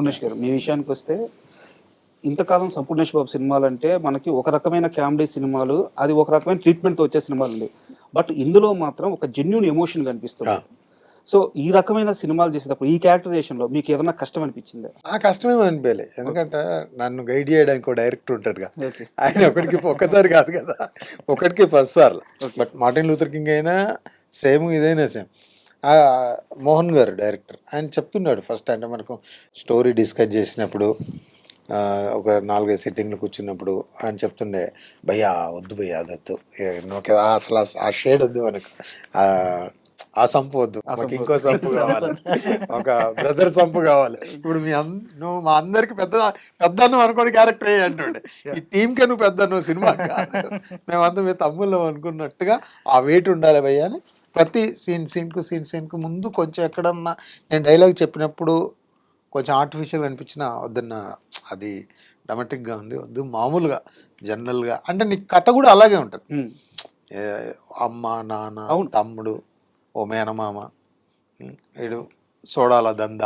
సంపూర్ణేష్ గారు మీ విషయానికి వస్తే ఇంతకాలం సంపూర్ణేష్ బాబు సినిమాలు అంటే మనకి ఒక రకమైన కామెడీ సినిమాలు అది ఒక రకమైన ట్రీట్మెంట్తో వచ్చే సినిమాలు అండి బట్ ఇందులో మాత్రం ఒక జెన్యున్ ఎమోషన్ కనిపిస్తుంది. సో ఈ రకమైన సినిమాలు చేసేటప్పుడు ఈ క్యారెక్టరైజేషన్లో మీకు ఏమైనా కష్టం అనిపించిందా? ఆ కష్టమేమో అనిపించలే. ఎందుకంటే నన్ను గైడ్ చేయడానికి ఒక డైరెక్టర్ ఉంటాడుగా. ఓకే. ఆయన ఒకటికి ఒక్కసారి కాదు కదా. ఒకటికి పది సార్లు. బట్ మార్టిన్ లూథర్ కింగ్ అయినా సేమ్ ఇదైనా సేమ్. మోహన్ గారు డైరెక్టర్. ఆయన చెప్తున్నాడు ఫస్ట్ అంటే మనకు స్టోరీ డిస్కస్ చేసినప్పుడు ఆ, ఒక నాలుగైదు సిట్టింగ్లు కూర్చున్నప్పుడు ఆయన చెప్తుండే భయ్యా వద్దు భయ్యా అది వద్దు. ఏ, నువ్వు ఆ- అసలు ఆ- షేడ్ వద్దు మనకు. ఆ ఆ సంపు వద్దు. మాకు ఇంకో సంపు కావాలి. ఒక బ్రదర్ సంపు కావాలి. ఇప్పుడు మీ నువ్వు మా అందరికి పెద్ద పెద్ద నువ్వు అనుకోని క్యారెక్టర్ అంటుండే. ఈ టీంకే నువ్వు పెద్ద నువ్వు సినిమా కాదు. మేమంతా మీ తమ్ముళ్ళం అనుకున్నట్టుగా ఆ వెయిట్ ఉండాలి భయ్య అని ప్రతి సీన్ సీన్కు సీన్ సీన్కు ముందు కొంచెం ఎక్కడన్నా నేను డైలాగ్ చెప్పినప్పుడు కొంచెం ఆర్టిఫిషియల్ అనిపించిన వద్దన్న అది డ్రమాటిక్గా ఉంది వద్దు మామూలుగా జనరల్గా. అంటే నీ కథ కూడా అలాగే ఉంటుంది. అమ్మ నాన్న. తమ్ముడు ఓ మేనమామ వీడు సోడాల దంద.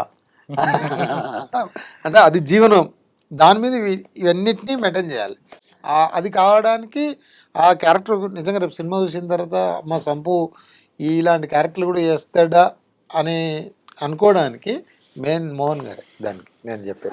అంటే అది జీవనం. దాని మీద ఇవి- ఇవన్నిటినీ మెయింటైన్ చేయాలి. అది కావడానికి ఆ క్యారెక్టర్ నిజంగా రేపు సినిమా చూసిన తర్వాత మా సంపు ఇలాంటి క్యారెక్టర్లు కూడా చేస్తాడా అని అనుకోవడానికి మెయిన్ మోహన్ గారే దానికి నేను చెప్పాను